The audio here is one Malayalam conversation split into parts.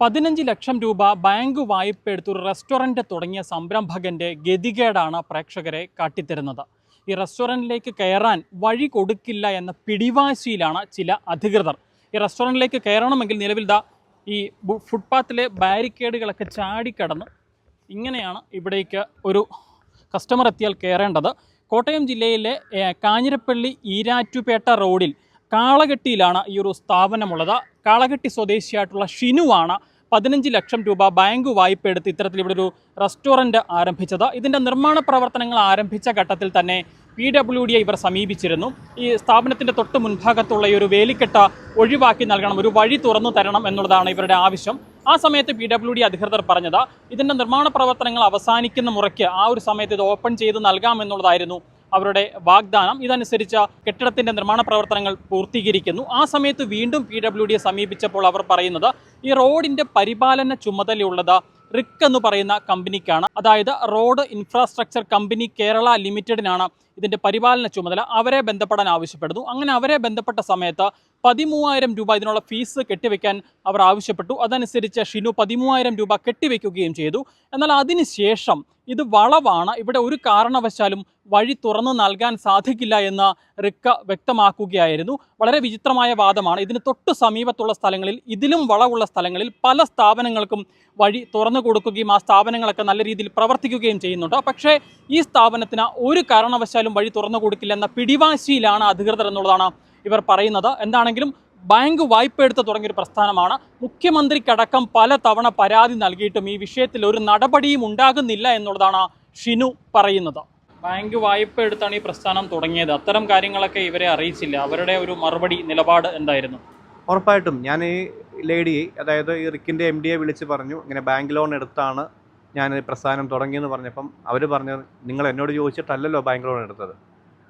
പതിനഞ്ച് ലക്ഷം രൂപ ബാങ്ക് വായ്പ എടുത്ത് ഒരു റെസ്റ്റോറന്റ് തുടങ്ങിയ സംരംഭകന്റെ ഗതികേടാണ് പ്രേക്ഷകരെ കാട്ടിത്തരുന്നത്. ഈ റെസ്റ്റോറന്റിലേക്ക് കയറാൻ വഴി കൊടുക്കില്ല എന്ന പിടിവാശിയിലാണ് ചില അധികൃതർ. ഈ റെസ്റ്റോറന്റിലേക്ക് കയറണമെങ്കിൽ നിലവിൽ ഈ ഫുട്പാത്തിലെ ബാരിക്കേഡുകളൊക്കെ ചാടിക്കടന്ന് ഇങ്ങനെയാണ് ഇവിടേക്ക് ഒരു കസ്റ്റമർ എത്തിയാൽ കയറേണ്ടത്. കോട്ടയം ജില്ലയിലെ കാഞ്ഞിരപ്പള്ളി ഈരാറ്റുപേട്ട റോഡിൽ കാളകെട്ടിയിലാണ് ഈ ഒരു സ്ഥാപനമുള്ളത്. കാളകെട്ടി സ്വദേശിയായിട്ടുള്ള ഷിനുവാണ് പതിനഞ്ച് ലക്ഷം രൂപ ബാങ്ക് വായ്പ എടുത്ത് ഇത്തരത്തിൽ ഇവിടെ ഒരു റെസ്റ്റോറന്റ് ആരംഭിച്ചത്. ഇതിന്റെ നിർമ്മാണ പ്രവർത്തനങ്ങൾ ആരംഭിച്ച ഘട്ടത്തിൽ തന്നെ പി ഡബ്ല്യു ഡിയെ ഇവർ സമീപിച്ചിരുന്നു. ഈ സ്ഥാപനത്തിന്റെ തൊട്ട് മുൻഭാഗത്തുള്ള ഈ ഒരു വേലിക്കെട്ട ഒഴിവാക്കി നൽകണം ഒരു വഴി തുറന്നു തരണം എന്നുള്ളതാണ് ഇവരുടെ ആവശ്യം. ആ സമയത്ത് പി ഡബ്ല്യു ഡി അധികൃതർ പറഞ്ഞത് ഇതിന്റെ നിർമ്മാണ പ്രവർത്തനങ്ങൾ അവസാനിക്കുന്ന മുറയ്ക്ക് ആ ഒരു സമയത്ത് ഇത് ഓപ്പൺ ചെയ്ത് നൽകാമെന്നുള്ളതായിരുന്നു അവരുടെ വാഗ്ദാനം. ഇതനുസരിച്ച് കെട്ടിടത്തിന്റെ നിർമ്മാണ പ്രവർത്തനങ്ങൾ പൂർത്തീകരിക്കുന്നു. ആ സമയത്ത് വീണ്ടും പി ഡബ്ല്യു ഡിയെ സമീപിച്ചപ്പോൾ അവർ പറയുന്നത് ഈ റോഡിന്റെ പരിപാലന ചുമതലയുള്ളത് റിക്ക് എന്ന് പറയുന്ന കമ്പനിക്കാണ്. അതായത് റോഡ് ഇൻഫ്രാസ്ട്രക്ചർ കമ്പനി കേരള ലിമിറ്റഡിനാണ് ഇതിന്റെ പരിപാലന ചുമതല. അവരെ ബന്ധപ്പെടാൻ ആവശ്യപ്പെടുന്നു. അങ്ങനെ അവരെ ബന്ധപ്പെട്ട സമയത്ത് പതിമൂവായിരം രൂപ ഇതിനുള്ള ഫീസ് കെട്ടിവെക്കാൻ അവർ ആവശ്യപ്പെട്ടു. അതനുസരിച്ച് ഷിനു പതിമൂവായിരം രൂപ കെട്ടിവെക്കുകയും ചെയ്തു. എന്നാൽ അതിനുശേഷം ഇത് വളവാണ്. ഇവിടെ ഒരു കാരണവശാലും വഴി തുറന്നു നൽകാൻ സാധിക്കില്ല എന്ന് റിക്ക വ്യക്തമാക്കുകയായിരുന്നു. വളരെ വിചിത്രമായ വാദമാണ്. ഇതിന് തൊട്ടു സമീപത്തുള്ള സ്ഥലങ്ങളിൽ ഇതിലും വളവുള്ള സ്ഥലങ്ങളിൽ പല സ്ഥാപനങ്ങൾക്കും വഴി തുറന്നു കൊടുക്കുകയും ആ സ്ഥാപനങ്ങളൊക്കെ നല്ല രീതിയിൽ പ്രവർത്തിക്കുകയും ചെയ്യുന്നുണ്ട്. പക്ഷേ ഈ സ്ഥാപനത്തിന് ഒരു കാരണവശാലും വഴി തുറന്നു കൊടുക്കില്ല എന്ന പിടിവാശിയിലാണ് അധികൃതർ എന്നുള്ളതാണ് ഇവർ പറയുന്നത്. എന്താണെങ്കിലും ബാങ്ക് വായ്പ എടുത്ത് തുടങ്ങിയൊരു പ്രസ്ഥാനമാണ്. മുഖ്യമന്ത്രിക്കടക്കം പല തവണ പരാതി നൽകിയിട്ടും ഈ വിഷയത്തിൽ ഒരു നടപടിയും ഉണ്ടാകുന്നില്ല എന്നുള്ളതാണ് ഷിനു പറയുന്നത്. ബാങ്ക് വായ്പ എടുത്താണ് ഈ പ്രസ്ഥാനം തുടങ്ങിയത്. അത്തരം കാര്യങ്ങളൊക്കെ ഇവരെ അറിയിച്ചില്ല. അവരുടെ ഒരു മറുപടി നിലപാട് എന്തായിരുന്നു? ഉറപ്പായിട്ടും ഞാൻ ഈ ലേഡി അതായത് ഈ റിക്കിന്റെ എം ഡിയെ വിളിച്ച് പറഞ്ഞു. ഇങ്ങനെ ബാങ്ക് ലോൺ എടുത്താണ് ഞാൻ പ്രസ്ഥാനം തുടങ്ങിയെന്ന് പറഞ്ഞപ്പം അവർ പറഞ്ഞു നിങ്ങൾ എന്നോട് ചോദിച്ചിട്ടല്ലല്ലോ ബാങ്ക് ലോൺ എടുത്തത്.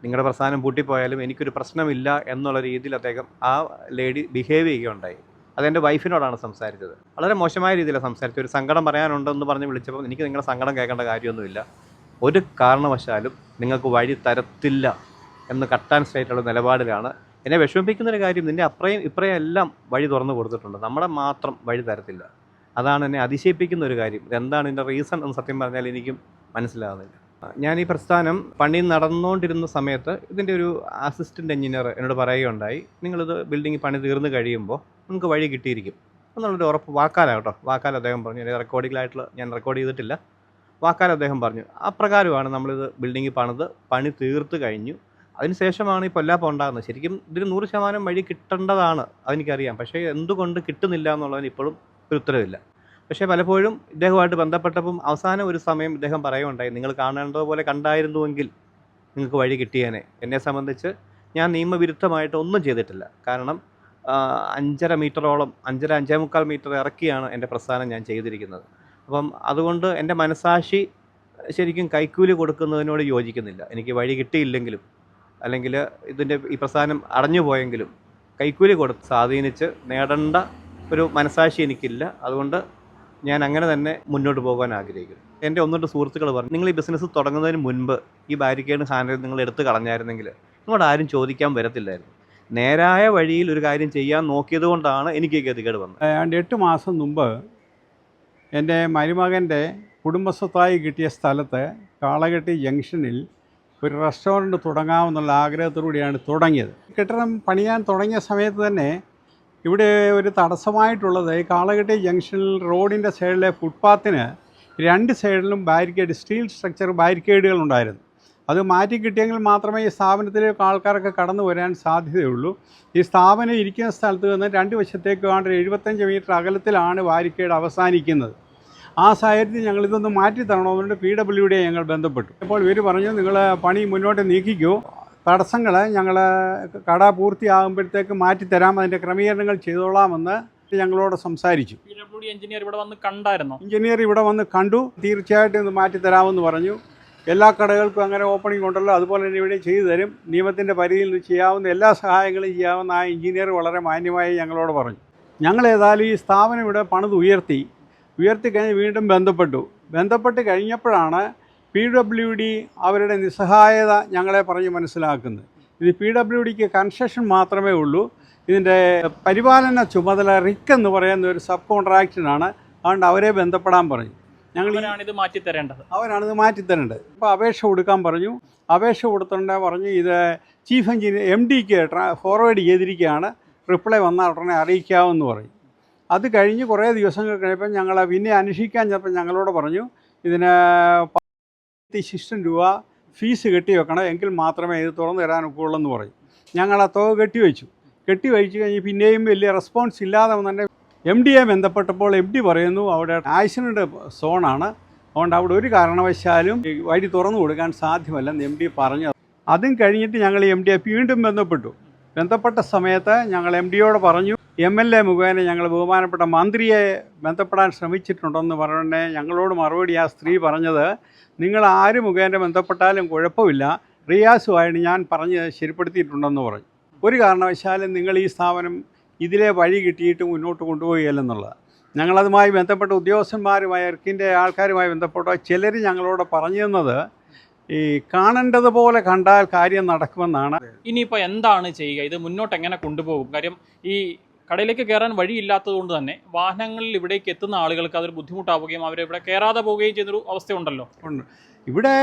നിങ്ങളുടെ പ്രസ്ഥാനം പൂട്ടിപ്പോയാലും എനിക്കൊരു പ്രശ്നമില്ല എന്നുള്ള രീതിയിൽ അദ്ദേഹം ആ ലേഡി ബിഹേവ് ചെയ്യുകയുണ്ടായി. അതെന്റെ വൈഫിനോടാണ് സംസാരിച്ചത്. വളരെ മോശമായ രീതിയിലാണ് സംസാരിച്ചത് ഒരു സങ്കടം പറയാനുണ്ടെന്ന് പറഞ്ഞ് വിളിച്ചപ്പോൾ എനിക്ക് നിങ്ങളുടെ സങ്കടം കേൾക്കേണ്ട കാര്യമൊന്നുമില്ല. ഒരു കാരണവശാലും നിങ്ങൾക്ക് വഴി തരത്തില്ല എന്ന് കട്ടാൻ സ്റ്റേറ്റുള്ള നിലപാടിലാണ് എന്നെ വിഷമിപ്പിക്കുന്ന ഒരു കാര്യം നിന്റെ അപ്പുറയും ഇപ്പുറയും എല്ലാം വഴി തുറന്നു കൊടുത്തിട്ടുണ്ട്. നമ്മളെ മാത്രം വഴി തരത്തില്ല. അതാണ് എന്നെ അതിശയിപ്പിക്കുന്ന ഒരു കാര്യം. എന്താണ് ഇതിന്റെ റീസൺ എന്ന് സത്യം പറഞ്ഞാൽ എനിക്കും മനസ്സിലാകുന്നില്ല ഞാൻ ഈ പ്രസ്ഥാനം പണി നടന്നുകൊണ്ടിരുന്ന സമയത്ത് ഇതിന്റെ ഒരു അസിസ്റ്റന്റ് എഞ്ചിനീയർ എന്നോട് പറയുകയുണ്ടായി നിങ്ങളിത് ബിൽഡിംഗ് പണി തീർന്നു കഴിയുമ്പോൾ നിങ്ങൾക്ക് വഴി കിട്ടിയിരിക്കും. എന്നുള്ളൊരു ഉറപ്പ് വാക്കാലാണ് കേട്ടോ വാക്കാൽ അദ്ദേഹം പറഞ്ഞു. റെക്കോർഡിങ്ങിലായിട്ടുള്ള ഞാൻ റെക്കോർഡ് ചെയ്തിട്ടില്ല. വാക്കാൽ അദ്ദേഹം പറഞ്ഞു. അപ്രകാരമാണ് നമ്മളിത് ബിൽഡിംഗ് പണിത് പണി തീർത്ത് കഴിഞ്ഞു. അതിനുശേഷമാണ് ഈ പൊല്ലാപ്പം ഉണ്ടാകുന്നത്. ശരിക്കും ഇതിന് നൂറ് ശതമാനം വഴി കിട്ടേണ്ടതാണ് അതെനിക്കറിയാം. പക്ഷേ എന്തുകൊണ്ട് കിട്ടുന്നില്ല എന്നുള്ളതിന് ഇപ്പോഴും ഒരു ഉത്തരവില്ല. പക്ഷേ പലപ്പോഴും ഇദ്ദേഹവുമായിട്ട് ബന്ധപ്പെട്ടപ്പം അവസാനം ഒരു സമയം ഇദ്ദേഹം പറയുകയുണ്ടായി നിങ്ങൾ കാണേണ്ടതുപോലെ കണ്ടായിരുന്നുവെങ്കിൽ നിങ്ങൾക്ക് വഴി കിട്ടിയേനെ. എന്നെ സംബന്ധിച്ച് ഞാൻ നിയമവിരുദ്ധമായിട്ട് ഒന്നും ചെയ്തിട്ടില്ല. കാരണം അഞ്ചര മീറ്ററോളം അഞ്ചര അഞ്ചേ മുക്കാൽ മീറ്റർ ഇറക്കിയാണ് എന്റെ പ്രസ്ഥാനം ഞാൻ ചെയ്തിരിക്കുന്നത്. അപ്പം അതുകൊണ്ട് എന്റെ മനസാക്ഷി ശരിക്കും കൈക്കൂലി കൊടുക്കുന്നതിനോട് യോജിക്കുന്നില്ല. എനിക്ക് വഴി കിട്ടിയില്ലെങ്കിലും അല്ലെങ്കിൽ ഇതിന്റെ ഈ പ്രസ്ഥാനം അടഞ്ഞു പോയെങ്കിലും കൈക്കൂലി കൊടുത്ത് സ്വാധീനിച്ച് നേടേണ്ട ഒരു മനസാക്ഷി എനിക്കില്ല. അതുകൊണ്ട് ഞാൻ അങ്ങനെ തന്നെ മുന്നോട്ട് പോകാൻ ആഗ്രഹിക്കുന്നു. എന്റെ ഒന്നുണ്ട് സുഹൃത്തുക്കൾ പറഞ്ഞു നിങ്ങൾ ഈ ബിസിനസ് തുടങ്ങുന്നതിന് മുൻപ് ഈ ബാരിക്കേഡ് ഹാൻഡിൽ നിങ്ങൾ എടുത്ത് കളഞ്ഞായിരുന്നെങ്കിൽ നിങ്ങളോട് ആരും ചോദിക്കാൻ വരത്തില്ലായിരുന്നു. നേരായ വഴിയിൽ ഒരു കാര്യം ചെയ്യാൻ നോക്കിയത് കൊണ്ടാണ് എനിക്ക് ഗതികേട് വന്നത്. ഏതാണ്ട് എട്ട് മാസം മുമ്പ് എന്റെ മരുമകന്റെ കുടുംബസ്വത്തായി കിട്ടിയ സ്ഥലത്ത് കാളകെട്ടി ജംഗ്ഷനിൽ ഒരു റെസ്റ്റോറന്റ് തുടങ്ങാമെന്നുള്ള ആഗ്രഹത്തോടുകൂടിയാണ് തുടങ്ങിയത്. കെട്ടിടം പണിയാൻ തുടങ്ങിയ സമയത്ത് തന്നെ ഇവിടെ ഒരു തടസ്സമായിട്ടുള്ളത് കാളകെട്ടി ജംഗ്ഷനിൽ റോഡിന്റെ സൈഡിലെ ഫുട്പാത്തിന് രണ്ട് സൈഡിലും ബാരിക്കേഡ് സ്റ്റീൽ സ്ട്രക്ചർ ബാരിക്കേഡുകൾ ഉണ്ടായിരുന്നു. അത് മാറ്റി കിട്ടിയെങ്കിൽ മാത്രമേ ഈ സ്ഥാപനത്തിലേക്ക് ആൾക്കാരൊക്കെ കടന്നു വരാൻ സാധ്യതയുള്ളൂ. ഈ സ്ഥാപനം ഇരിക്കുന്ന സ്ഥലത്ത് നിന്ന് രണ്ട് വശത്തേക്ക് വേണ്ട എഴുപത്തഞ്ച് മീറ്റർ അകലത്തിലാണ് ബാരിക്കേഡ് അവസാനിക്കുന്നത്. ആ സാഹചര്യത്തിൽ ഞങ്ങൾ ഇതൊന്ന് മാറ്റി തരണമെന്നുണ്ട്. പി ഡബ്ല്യു ഡിയെ ഞങ്ങൾ ബന്ധപ്പെട്ടു. അപ്പോൾ ഇവർ പറഞ്ഞു നിങ്ങൾ പണി മുന്നോട്ട് നീക്കിക്കോ. തടസ്സങ്ങൾ ഞങ്ങൾ കട പൂർത്തിയാകുമ്പോഴത്തേക്ക് മാറ്റിത്തരാം അതിന്റെ ക്രമീകരണങ്ങൾ ചെയ്തോളാമെന്ന് ഞങ്ങളോട് സംസാരിച്ചു. എഞ്ചിനീയർ ഇവിടെ വന്ന് കണ്ടായിരുന്നു? എഞ്ചിനീയർ ഇവിടെ വന്ന് കണ്ടു തീർച്ചയായിട്ടും ഇത് മാറ്റിത്തരാമെന്ന് പറഞ്ഞു. എല്ലാ കടകൾക്കും അങ്ങനെ ഓപ്പണിംഗ് ഉണ്ടല്ലോ അതുപോലെ തന്നെ ഇവിടെ ചെയ്തു തരും. നിയമത്തിന്റെ പരിധിയിൽ നിന്ന് ചെയ്യാവുന്ന എല്ലാ സഹായങ്ങളും ചെയ്യാവുന്ന ആ എഞ്ചിനീയർ വളരെ മാന്യമായി ഞങ്ങളോട് പറഞ്ഞു. ഞങ്ങൾ ഏതായാലും ഈ സ്ഥാപനം ഇവിടെ പണിത് ഉയർത്തി. ഉയർത്തി കഴിഞ്ഞ് വീണ്ടും ബന്ധപ്പെട്ടു. ബന്ധപ്പെട്ട് കഴിഞ്ഞപ്പോഴാണ് പി ഡബ്ല്യു ഡി അവരുടെ നിസ്സഹായത ഞങ്ങളെ പറഞ്ഞ് മനസ്സിലാക്കുന്നത്. ഇത് പി ഡബ്ല്യു ഡിക്ക് കൺസെഷൻ മാത്രമേ ഉള്ളൂ. ഇതിന്റെ പരിപാലന ചുമതല റിക്ക് എന്ന് പറയുന്ന ഒരു സബ് കോൺട്രാക്ടറാണ് അതുകൊണ്ട് അവരെ ബന്ധപ്പെടാൻ പറഞ്ഞു. ഞങ്ങൾ ഇത് മാറ്റി തരേണ്ടത് അവരാണിത് മാറ്റിത്തരേണ്ടത്. ഇപ്പോൾ അപേക്ഷ കൊടുക്കാൻ പറഞ്ഞു. അപേക്ഷ കൊടുത്തിട്ടുണ്ട് പറഞ്ഞു ഇത് ചീഫ് എഞ്ചിനീയർ എം ഡിക്ക് ഫോർവേഡ് ചെയ്തിരിക്കുകയാണ്. റിപ്ലൈ വന്നാൽ ഉടനെ അറിയിക്കാമെന്ന് പറയും. അത് കഴിഞ്ഞ് കുറേ ദിവസങ്ങൾ കഴിഞ്ഞപ്പോൾ ഞങ്ങളെ പിന്നെ അന്വേഷിക്കാൻ ചിലപ്പോൾ ഞങ്ങളോട് പറഞ്ഞു ഇതിന് ശിഷ്ടം രൂപ ഫീസ് കെട്ടി വെക്കണം. എങ്കിൽ മാത്രമേ ഇത് തുറന്നു തരാൻ ഒക്കുള്ളൂ എന്ന് പറയും ഞങ്ങൾ ആ തുക കെട്ടിവെച്ചു കെട്ടിവെച്ചു കഴിഞ്ഞ് പിന്നെയും വലിയ റെസ്പോൺസ് ഇല്ലാതെ തന്നെ എം ഡിയെ ബന്ധപ്പെട്ടപ്പോൾ എം ഡി പറയുന്നു അവിടെ ആക്സിഡന്റ് സോണാണ് അതുകൊണ്ട് അവിടെ ഒരു കാരണവശാലും വഴി തുറന്നു കൊടുക്കാൻ സാധ്യമല്ലെന്ന് എം ഡി പറഞ്ഞു. അതും കഴിഞ്ഞിട്ട് ഞങ്ങൾ എം ഡിയെ വീണ്ടും ബന്ധപ്പെട്ടു. ബന്ധപ്പെട്ട സമയത്ത് ഞങ്ങൾ എം ഡിയോട് പറഞ്ഞു എം എൽ എ മുഖേന ഞങ്ങൾ ബഹുമാനപ്പെട്ട മന്ത്രിയെ ബന്ധപ്പെടാൻ ശ്രമിച്ചിട്ടുണ്ടെന്ന് പറഞ്ഞേ ഞങ്ങളോട് മറുപടി ആ സ്ത്രീ പറഞ്ഞത് നിങ്ങൾ ആര് മുഖേന ബന്ധപ്പെട്ടാലും കുഴപ്പമില്ല റിയാസുമായിട്ട് ഞാൻ പറഞ്ഞ് ശരിപ്പെടുത്തിയിട്ടുണ്ടെന്ന് പറഞ്ഞു. ഒരു കാരണവശാലും നിങ്ങൾ ഈ സ്ഥാപനം ഇതിലെ വഴി കിട്ടിയിട്ട് മുന്നോട്ട് കൊണ്ടുപോവുകയില്ലെന്നുള്ളത് ഞങ്ങളതുമായി ബന്ധപ്പെട്ട ഉദ്യോഗസ്ഥന്മാരുമായി എർക്കിന്റെ ആൾക്കാരുമായി ബന്ധപ്പെട്ട ചിലർ ഞങ്ങളോട് പറഞ്ഞു തന്നത് ഈ കാണേണ്ടതുപോലെ കണ്ടാൽ കാര്യം നടക്കുമെന്നാണ്. ഇനിയിപ്പോൾ എന്താണ് ചെയ്യുക? ഇത് മുന്നോട്ട് എങ്ങനെ കൊണ്ടുപോകും? കാര്യം ഈ കടയിലേക്ക് കയറാൻ വഴിയില്ലാത്തത് കൊണ്ട് തന്നെ വാഹനങ്ങളിൽ ഇവിടേക്ക് എത്തുന്ന ആളുകൾക്ക് അതൊരു ബുദ്ധിമുട്ടാവുകയും അവരിവിടെ കയറാതെ പോവുകയും ചെയ്യുന്നൊരു അവസ്ഥയുണ്ടല്ലോ. ഉണ്ട്. ഇവിടെ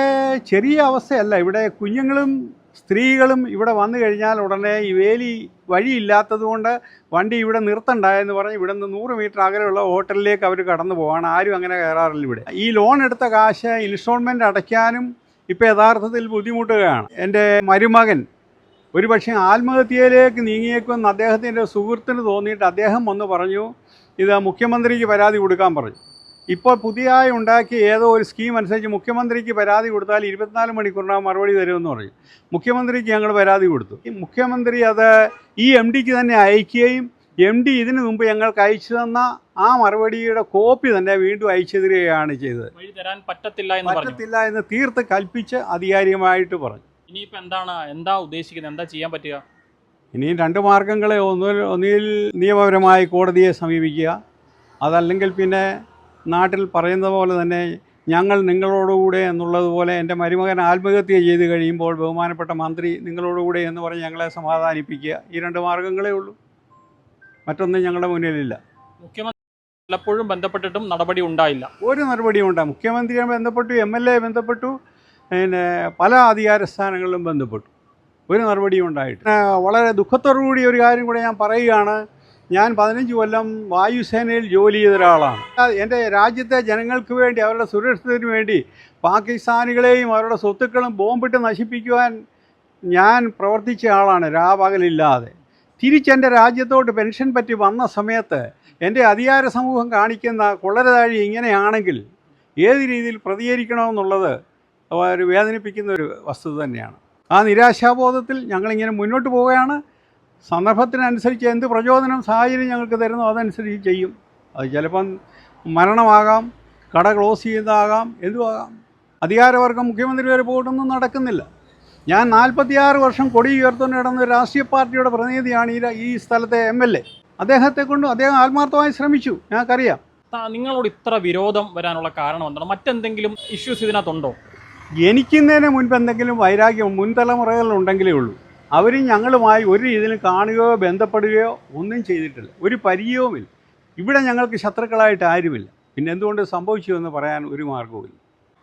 ചെറിയ അവസ്ഥയല്ല. ഇവിടെ കുഞ്ഞുങ്ങളും സ്ത്രീകളും ഇവിടെ വന്നു കഴിഞ്ഞാൽ ഉടനെ ഈ വേലി വഴിയില്ലാത്തത് കൊണ്ട് വണ്ടി ഇവിടെ നിർത്തണ്ടായെന്ന് പറഞ്ഞ് ഇവിടെ നിന്ന് നൂറ് മീറ്റർ അകലെയുള്ള ഹോട്ടലിലേക്ക് അവർ കടന്നു പോവാണ്. ആരും അങ്ങനെ കയറാറില്ല ഇവിടെ. ഈ ലോൺ എടുത്ത കാശ് ഇൻസ്റ്റോൾമെന്റ് അടയ്ക്കാനും ഇപ്പോൾ യഥാർത്ഥത്തിൽ ബുദ്ധിമുട്ടുകയാണ്. എന്റെ മരുമകൻ ഒരു പക്ഷേ ആത്മഹത്യയിലേക്ക് നീങ്ങിയേക്കുമെന്ന് അദ്ദേഹത്തിന്റെ സുഹൃത്തിന് തോന്നിയിട്ട് അദ്ദേഹം വന്ന് പറഞ്ഞു ഇത് മുഖ്യമന്ത്രിക്ക് പരാതി കൊടുക്കാൻ പറഞ്ഞു. ഇപ്പോൾ പുതിയതായി ഉണ്ടാക്കിയ ഏതോ ഒരു സ്കീം അനുസരിച്ച് മുഖ്യമന്ത്രിക്ക് പരാതി കൊടുത്താൽ ഇരുപത്തിനാല് മണിക്കൂറിനകം മറുപടി തരുമെന്ന് പറഞ്ഞു. മുഖ്യമന്ത്രിക്ക് ഞങ്ങൾ പരാതി കൊടുത്തു. ഈ മുഖ്യമന്ത്രി അത് ഈ എം ഡിക്ക് തന്നെ അയക്കുകയും എം ഡി ഇതിനു മുമ്പ് ഞങ്ങൾക്ക് അയച്ചു തന്ന ആ മറുപടിയുടെ കോപ്പി തന്നെ വീണ്ടും അയച്ചു തരികയാണ് ചെയ്തത് തരാൻ പറ്റത്തില്ല എന്ന് പറ്റത്തില്ല എന്ന് തീർത്ത് കൽപ്പിച്ച് അധികാരികമായിട്ട് പറഞ്ഞു. ഇനിയിപ്പോൾ എന്താണ് എന്താ ഉദ്ദേശിക്കുന്നത് എന്താ ചെയ്യാൻ പറ്റുക? ഇനിയും രണ്ട് മാർഗങ്ങളെ ഒന്നിൽ ഒന്നിൽ നിയമപരമായി കോടതിയെ സമീപിക്കുക. അതല്ലെങ്കിൽ പിന്നെ നാട്ടിൽ പറയുന്ന പോലെ തന്നെ ഞങ്ങൾ നിങ്ങളോടുകൂടെ എന്നുള്ളതുപോലെ എന്റെ മരുമകൻ ആത്മഹത്യ ചെയ്ത് കഴിയുമ്പോൾ ബഹുമാനപ്പെട്ട മന്ത്രി നിങ്ങളോടുകൂടെ എന്ന് പറഞ്ഞ് ഞങ്ങളെ സമാധാനിപ്പിക്കുക. ഈ രണ്ട് മാർഗങ്ങളേ ഉള്ളൂ. മറ്റൊന്നും ഞങ്ങളുടെ മുന്നിലില്ല. മുഖ്യമന്ത്രി പലപ്പോഴും ബന്ധപ്പെട്ടിട്ടും നടപടി ഉണ്ടായില്ല. ഒരു നടപടിയും ഉണ്ടാകും മുഖ്യമന്ത്രിയെ ബന്ധപ്പെട്ടു എം എൽ എ ബന്ധപ്പെട്ടു പിന്നെ പല അധികാര സ്ഥാനങ്ങളിലും ബന്ധപ്പെട്ടു. ഒരു നടപടിയും ഉണ്ടായിട്ട് വളരെ ദുഃഖത്തോടു കൂടി ഒരു കാര്യം കൂടെ ഞാൻ പറയുകയാണ്. ഞാൻ പതിനഞ്ച് കൊല്ലം വായുസേനയിൽ ജോലി ചെയ്ത ഒരാളാണ്. എന്റെ രാജ്യത്തെ ജനങ്ങൾക്ക് വേണ്ടി അവരുടെ സുരക്ഷിതത്തിന് വേണ്ടി പാകിസ്ഥാനികളെയും അവരുടെ സ്വത്തുക്കളും ബോംബിട്ട് നശിപ്പിക്കുവാൻ ഞാൻ പ്രവർത്തിച്ച ആളാണ്. രാപകലില്ലാതെ തിരിച്ചെന്റെ രാജ്യത്തോട്ട് പെൻഷൻ പറ്റി വന്ന സമയത്ത് എന്റെ അധികാര സമൂഹം കാണിക്കുന്ന കൊള്ളരതാഴി ഇങ്ങനെയാണെങ്കിൽ ഏത് രീതിയിൽ പ്രതികരിക്കണമെന്നുള്ളത് ഒരു വേദനിപ്പിക്കുന്ന ഒരു വസ്തുത തന്നെയാണ്. ആ നിരാശാബോധത്തിൽ ഞങ്ങളിങ്ങനെ മുന്നോട്ട് പോവുകയാണ്. സന്ദർഭത്തിനനുസരിച്ച് എന്ത് പ്രചോദനം സാഹചര്യം ഞങ്ങൾക്ക് തരുന്നു അതനുസരിച്ച് ചെയ്യും. അത് ചിലപ്പം മരണമാകാം കട ക്ലോസ് ചെയ്യുന്നതാകാം എന്തുമാകാം അധികാരവർഗം മുഖ്യമന്ത്രി വരെ പോയിട്ടൊന്നും നടക്കുന്നില്ല. ഞാൻ നാൽപ്പത്തിയാറ് വർഷം കൊടി ഉയർത്തുന്ന ഒരു രാഷ്ട്രീയ പാർട്ടിയുടെ പ്രതിനിധിയാണ് ഈ ഈ സ്ഥലത്തെ എം എൽ എ. അദ്ദേഹത്തെ കൊണ്ട് അദ്ദേഹം ആത്മാർത്ഥമായി ശ്രമിച്ചു. ഞങ്ങൾക്കറിയാം. നിങ്ങളോട് ഇത്ര വിരോധം വരാനുള്ള കാരണം എന്താണ്? മറ്റെന്തെങ്കിലും ഇഷ്യൂസ് ഇതിനകത്തുണ്ടോ? എനിക്കുന്നതിന് മുൻപ് എന്തെങ്കിലും വൈരാഗ്യം മുൻതലമുറകളിലുണ്ടെങ്കിലേ ഉണ്ടെങ്കിലേ ഉള്ളൂ. അവരും ഞങ്ങളുമായി ഒരു രീതിയിലും കാണുകയോ ബന്ധപ്പെടുകയോ ഒന്നും ചെയ്തിട്ടില്ല. ഒരു പരിചയവുമില്ല. ഇവിടെ ഞങ്ങൾക്ക് ശത്രുക്കളായിട്ട് ആരുമില്ല. പിന്നെ എന്തുകൊണ്ട് സംഭവിച്ചു എന്ന് പറയാൻ ഒരു മാർഗവുമില്ല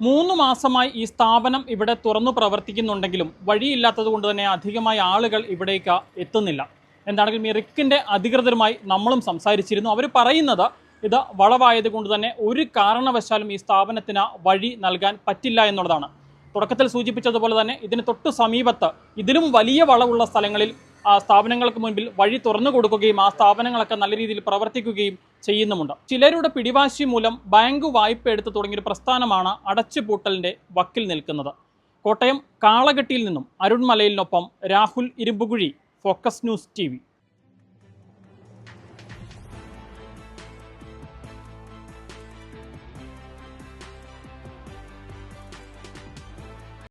മൂന്ന് മാസമായി ഈ സ്ഥാപനം ഇവിടെ തുറന്നു പ്രവർത്തിക്കുന്നുണ്ടെങ്കിലും വഴിയില്ലാത്തത് കൊണ്ട് തന്നെ അധികമായി ആളുകൾ ഇവിടേക്ക് എത്തുന്നില്ല. എന്താണെങ്കിലും ഈ റിക്കിന്റെ അധികൃതരുമായി നമ്മളും സംസാരിച്ചിരുന്നു. അവർ പറയുന്നത് ഇത് വളവായത് കൊണ്ട് തന്നെ ഒരു കാരണവശാലും ഈ സ്ഥാപനത്തിന് വഴി നൽകാൻ പറ്റില്ല എന്നുള്ളതാണ്. തുടക്കത്തിൽ സൂചിപ്പിച്ചതുപോലെ തന്നെ ഇതിന് തൊട്ട് സമീപത്ത് ഇതിലും വലിയ വളവുള്ള സ്ഥലങ്ങളിൽ സ്ഥാപനങ്ങൾക്ക് മുൻപിൽ വഴി തുറന്നു കൊടുക്കുകയും ആ സ്ഥാപനങ്ങളൊക്കെ നല്ല രീതിയിൽ പ്രവർത്തിക്കുകയും ചെയ്യുന്നുമുണ്ട്. ചിലരുടെ പിടിവാശി മൂലം ബാങ്ക് വായ്പ എടുത്തു തുടങ്ങിയൊരു പ്രസ്ഥാനമാണ് അടച്ചുപൂട്ടലിന്റെ വക്കിൽ നിൽക്കുന്നത്. കോട്ടയം കാളകെട്ടിയിൽ നിന്നും അരുൺമലയിലിനൊപ്പം Rahul Irumbukuzhi Focus News T